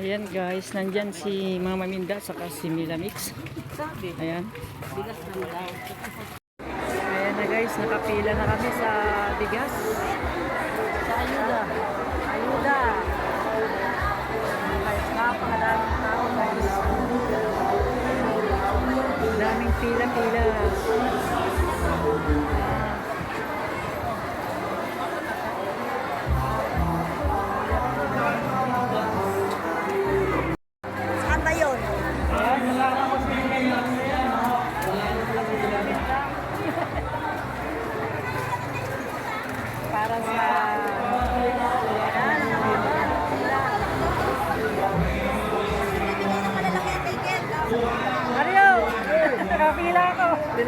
Ayan guys, nandyan si Mama Minda saka si Milamix. Sabi, Ayan. bigas daw. Ayan na guys, nakapila na kami sa bigas. Sa ayuda. Ayuda. Guys, napakadaming tao guys. Daming pila-pila.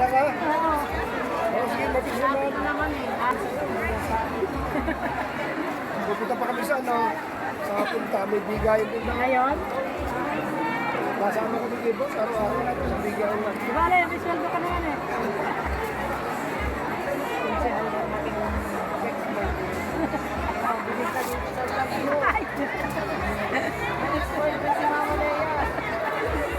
Ako. Pila ka? Oh, sige, mabilis naman. naman eh. Pupunta pa kami sa ano, sa punta, may na. Ngayon? Kasama ko ni Gibo, araw-araw natin sa bigayan na. Di ba, may sweldo ka eh. Lea.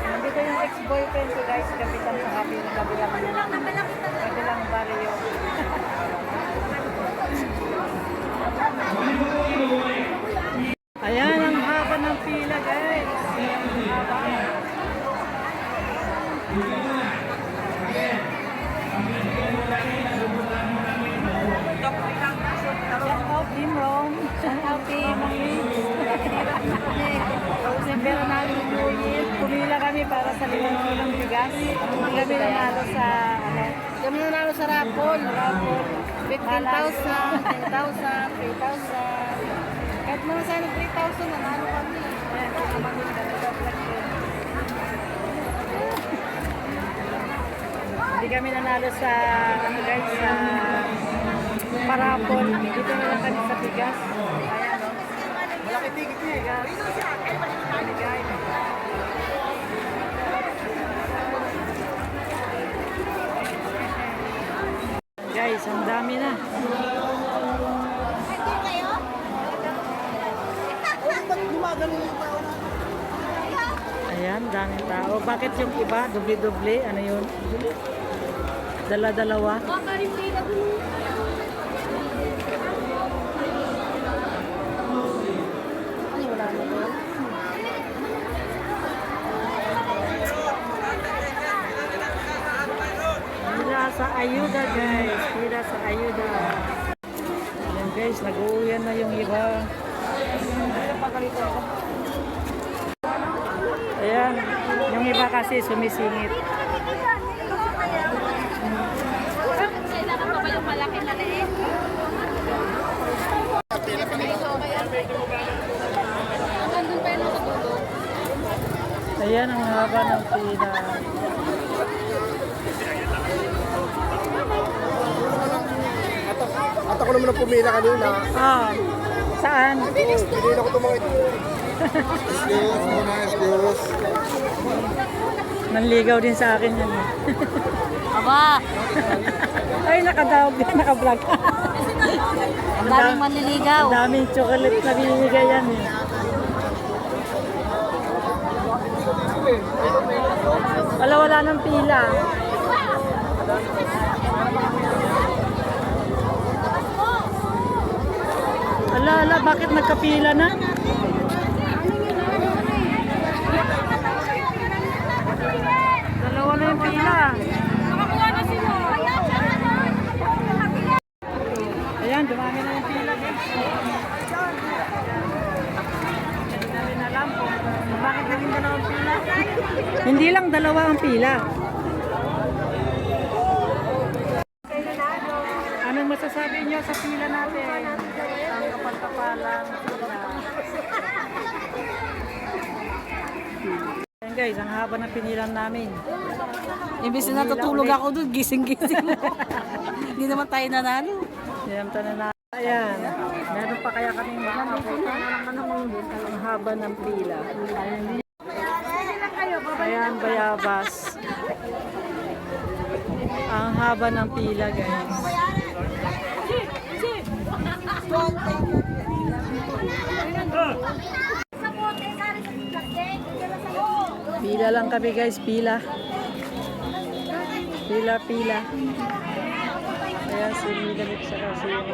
Nandito yung ex-boyfriend ko guys, kapitan sa kabilang kabilang kabilang kami para sa limang kilong bigas. Kami nanalo sa ano. Kami na nalo sa rapol. Rapol. 15,000, 10,000, 3,000. Kahit mga sana 3,000, nanalo kami. Ayan, dalawa vlog ko. Hindi kami nanalo sa ano guys sa parapol. Dito na lang kami sa bigas. Ayan o. Malaki tigit niya. Binigay. Guys, ang dami na. Ayan, daming tao. Bakit yung iba, doble-doble? Ano yun? Dala-dalawa? Ay, wala na doon. Pila sa ayuda guys. Pila sa ayuda. Ayan guys, nag-uuyan na yung iba. Ayan, yung iba kasi sumisingit. Ayan ang haba ng pila. Ako naman ang pumila kanina. Ah, saan? Oh, pinila ko ito. Excuse muna, excuse. Manligaw din sa akin yan. Aba, Ay, nakadawag din, nakablog. ang daming manliligaw. Ang daming chocolate na binibigay yan eh. Wala, wala ng pila. Ala, ala, bakit nagkapila na? Dalawa na yung pila. Ayan, dumami na yung pila. Hindi namin alam kung bakit naging dalawang pila. Hindi lang dalawa ang pila. Anong masasabi niyo sa pila natin? Ang kapal-kapalang pila. Ayan guys, ang haba ng pinilan namin. Imbis na natutulog ako doon, gising-gising. Hindi naman tayo nanalo. Ayan, tanan na. Ayan. Meron pa kaya kaming makakapunta. Ang haba ng pila. Ayan, bayabas. Ang haba ng pila, guys. Pila lang kami guys, pila. Pila, pila. Ayan si Milanik sa kasi yung...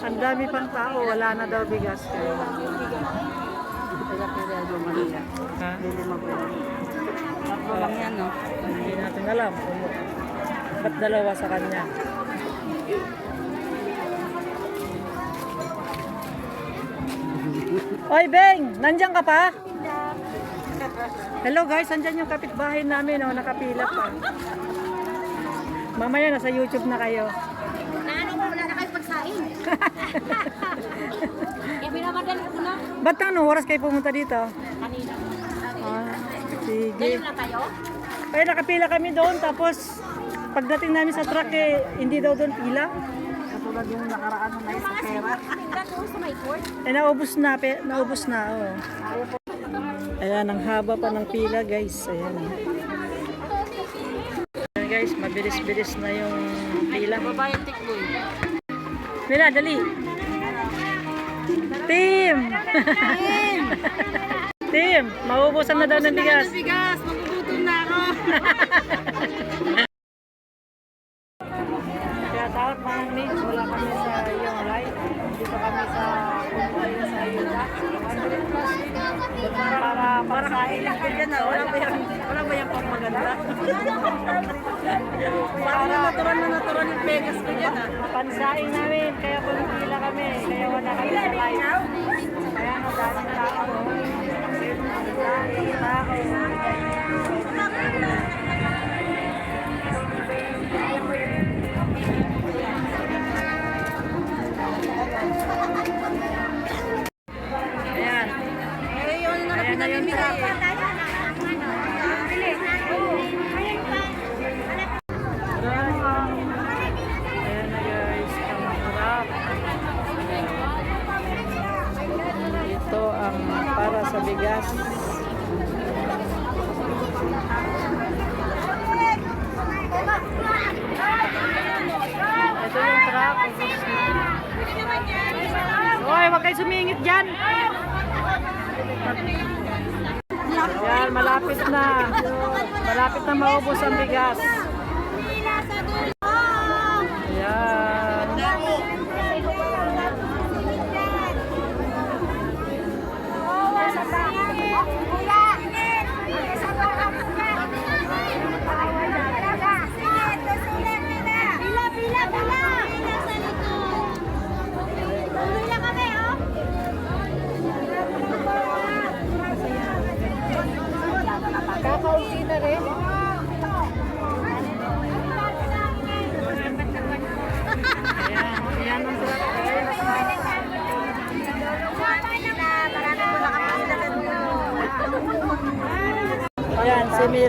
Ang dami pang tao, wala na daw bigas. Kaya, Kaya pwede ako Maria. ha? Hindi mabuhay. Tatlo lang yan, no? Hindi natin alam kung ba't dalawa sa kanya. Oy, Beng! Nandiyan ka pa? Hello guys, andyan yung kapitbahay namin, oh, nakapila pa. Mamaya nasa YouTube na kayo. Naano mo, wala na kayo pagsain. Kaya binamadali ko na. Ba't ano, oras kayo pumunta dito? Sige. Ngayon na tayo? Ay, nakapila kami doon, tapos pagdating namin sa truck, eh, hindi daw doon pila. Katulad yung nakaraan na nais sa pera. Tingnan ko sa may court. Eh, naubos na, pe, naubos na, oh. Ayan, ang haba pa ng pila, guys. Ayan. Ayan, guys, mabilis-bilis na yung pila. Babayan tikboy. Mila, dali. Team! Team! Maubusan na daw ng bigas. Bigas, magugutom na ako. Kaya dapat mga mates, wala kami sa yung. Dito kami sa Kumpaya sa Ayuda. 100 plus. Para, para kain lang din yan. ah. Wala ba yan? Wala ba? Parang na natural na natural yung Vegas ko dyan, ah. Pansaing namin, kaya pumipila kami. Kaya wala kami sa live. Kaya ang daming tao. Daming tao. Hoy, wag kayo sumingit dyan. Yan, malapit na. Malapit na maubos ang bigas.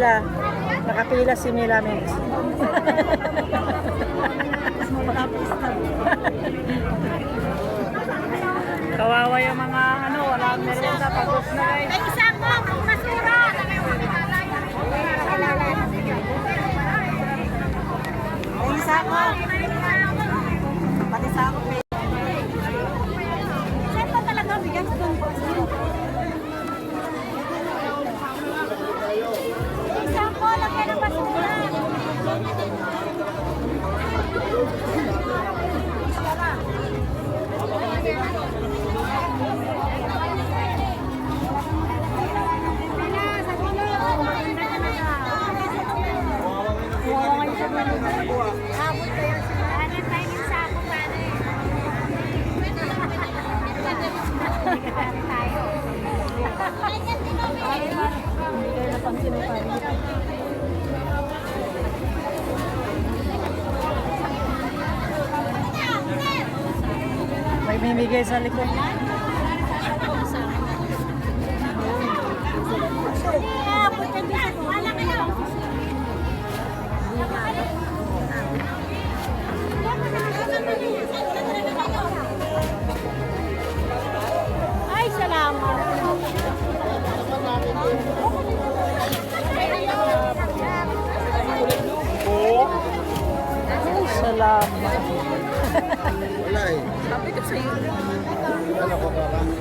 Mila. Nakapila si Mila, Mix. Kawawa yung mga ano, walang merienda, pagod na guys. May isang mo, basura. Ay, isa ko. Habot ko yan sila. Ano tayo yung sako, pare? tayo. May mimigay sa likod. Ay, salamat. Ay, salamat. Wala eh. Sabi ko sa'yo. Ano ko ba?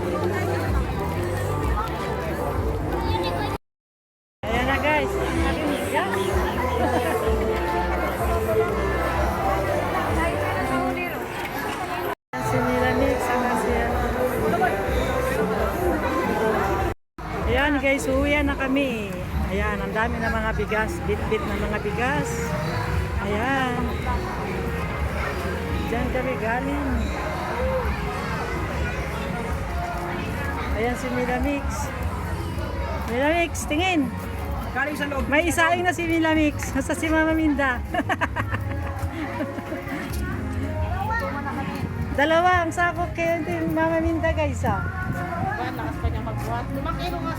Guys, uwi na kami. Ayan, ang dami na mga bigas. Bit-bit na mga bigas. Ayan. Diyan kami galing. Ayan si Milamix. Milamix, tingin. Galing sa loob. May isaing na si Milamix. Nasa si Mama Minda. Dalawa ang sakop kay din Mama Minda guys ah. Lakas pa niya magbuhat. Limang kilo nga